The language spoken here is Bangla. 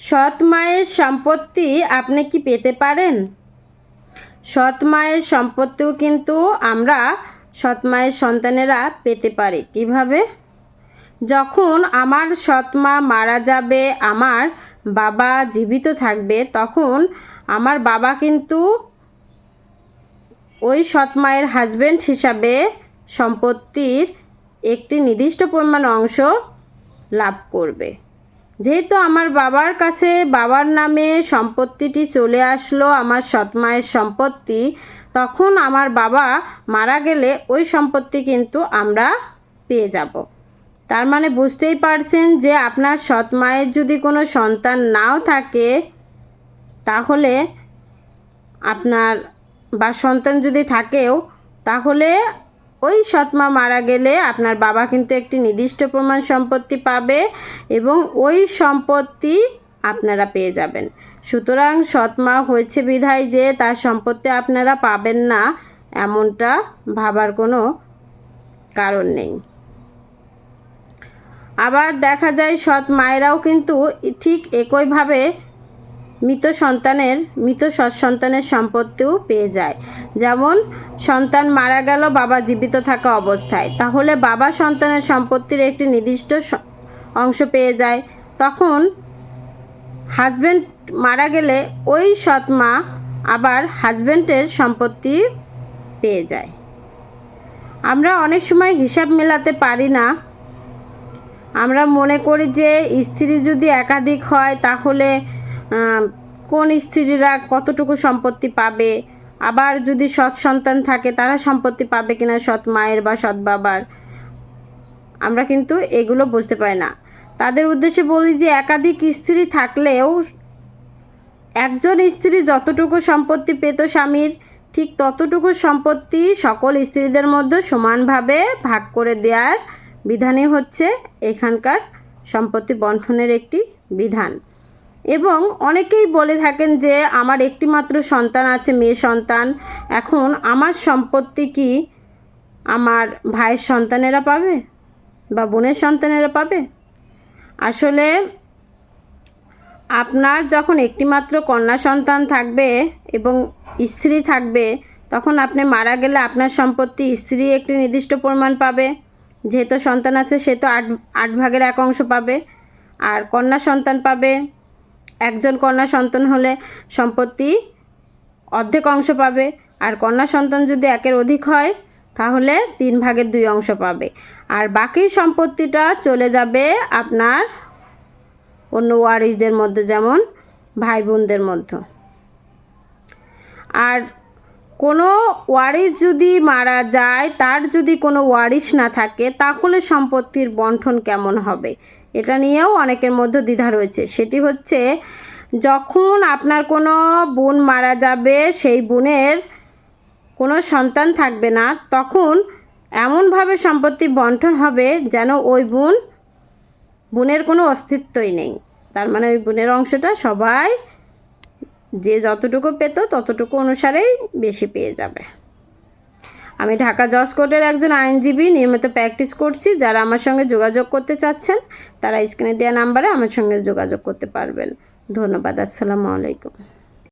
সৎ মায়ের সম্পত্তি আপনি কি পেতে পারেন? সৎ মায়ের সম্পত্তিও কিন্তু আমরা সৎ মায়ের সন্তানেরা পেতে পারি। কীভাবে? যখন আমার সৎ মা মারা যাবে, আমার বাবা জীবিত থাকবে, তখন আমার বাবা কিন্তু ওই সৎ মায়ের হাজবেন্ড হিসাবে সম্পত্তির একটি নির্দিষ্ট পরিমাণ অংশ লাভ করবে। যেহেতু আমার বাবার কাছে বাবার নামে সম্পত্তিটি চলে আসলো, আমার সৎ মায়ের সম্পত্তি, তখন আমার বাবা মারা গেলে ওই সম্পত্তি কিন্তু আমরা পেয়ে যাব। তার মানে বুঝতেই পারছেন যে আপনার সৎ মায়ের যদি কোনো সন্তান নাও থাকে, তাহলে আপনার বা সন্তান যদি থাকেও, তাহলে ওই সৎমা মারা গেলে আপনার বাবা কিন্তু একটি নির্দিষ্ট প্রমাণ সম্পত্তি পাবে এবং ওই সম্পত্তি আপনারা পেয়ে যাবেন। সুতরাং সৎমা হয়েছে বিধায় যে তার সম্পত্তি আপনারা পাবেন না এমনটা ভাবার কোনো কারণ নেই। আবার দেখা যায় সৎ মায়েরাও কিন্তু ঠিক একইভাবে মৃত সন্তানের, মৃত সৎ সন্তানের সম্পত্তিও পেয়ে যায়। যেমন, সন্তান মারা গেল, বাবা জীবিত থাকা অবস্থায়। তাহলে বাবা সন্তানের সম্পত্তির একটি নির্দিষ্ট অংশ পেয়ে যায়। তখন হাজব্যান্ড মারা গেলে ওই সৎ মা আবার হাজব্যান্ডের সম্পত্তি পেয়ে যায়। আমরা অনেক সময় হিসাব মেলাতে পারি না। আমরা মনে করি যে স্ত্রী যদি একাধিক হয়, তাহলে কোন স্ত্রীরা কতটুকু সম্পত্তি পাবে? আবার যদি সৎ সন্তান থাকে, তারা সম্পত্তি পাবে কিনা? সৎ মায়ের বা সৎ বাবার? আমরা কিন্তু এগুলো বুঝতে পারি না। তাদের উদ্দেশ্যে বলি যে, একাধিক স্ত্রী থাকলেও একজন স্ত্রী যতটুকু সম্পত্তি পেত স্বামীর, ঠিক ততটুকু সম্পত্তি সকল স্ত্রীদের মধ্যে সমানভাবে ভাগ করে দেওয়ার বিধানই হচ্ছে এখানকার সম্পত্তি বন্টনের একটি বিধান। এবং অনেকেই বলে থাকেন যে আমার একটি মাত্র সন্তান আছে, মেয়ে সন্তান। এখন আমার সম্পত্তি কি আমার ভাইয়ের সন্তানেরা পাবে বা বোনের সন্তানেরা পাবে? আসলে আপনার যখন একটিমাত্র কন্যা সন্তান থাকবে এবং স্ত্রী থাকবে, তখন আপনি মারা গেলে আপনার সম্পত্তি স্ত্রী একটি নির্দিষ্ট পরিমাণ পাবে। যেহেতু সন্তান আছে, সে তো আট আট ভাগের এক অংশ পাবে। আর কন্যা সন্তান পাবে। একজন কন্যা সন্তান হলে সম্পত্তি অর্ধেক অংশ পাবে, আর কন্যা সন্তান যদি একের অধিক হয়, তাহলে তিন ভাগের দুই অংশ পাবে। আর বাকি সম্পত্তিটা চলে যাবে আপনার অন্য ওয়ারিসদের মধ্যে, যেমন ভাই বোনদের মধ্যে। আর কোনো ওয়ারিস যদি মারা যায়, তার যদি কোনো ওয়ারিস না থাকে, তাহলে সম্পত্তির বন্টন কেমন হবে? এটা নিয়েও অনেকের মধ্যে দ্বিধা রয়েছে। সেটি হচ্ছে, যখন আপনার কোনো বোন মারা যাবে, সেই বোনের কোনো সন্তান থাকবে না, তখন এমনভাবে সম্পত্তি বন্টন হবে যেন ওই বোন, বোনের কোনো অস্তিত্বই নেই। তার মানে ওই বোনের অংশটা সবাই যে যতটুকু পেত ততটুকু অনুসারেই বেশি পেয়ে যাবে। আমি ঢাকা জজ কোর্টের একজন আইনজীবী নিয়মিত প্র্যাকটিস করছি। যারা আমার সঙ্গে যোগাযোগ করতে চাচ্ছেন, তারা স্ক্রিনে দেওয়া নাম্বারে আমার সঙ্গে যোগাযোগ করতে পারবেন। ধন্যবাদ, আসসালামু আলাইকুম।